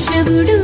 కేశవుడు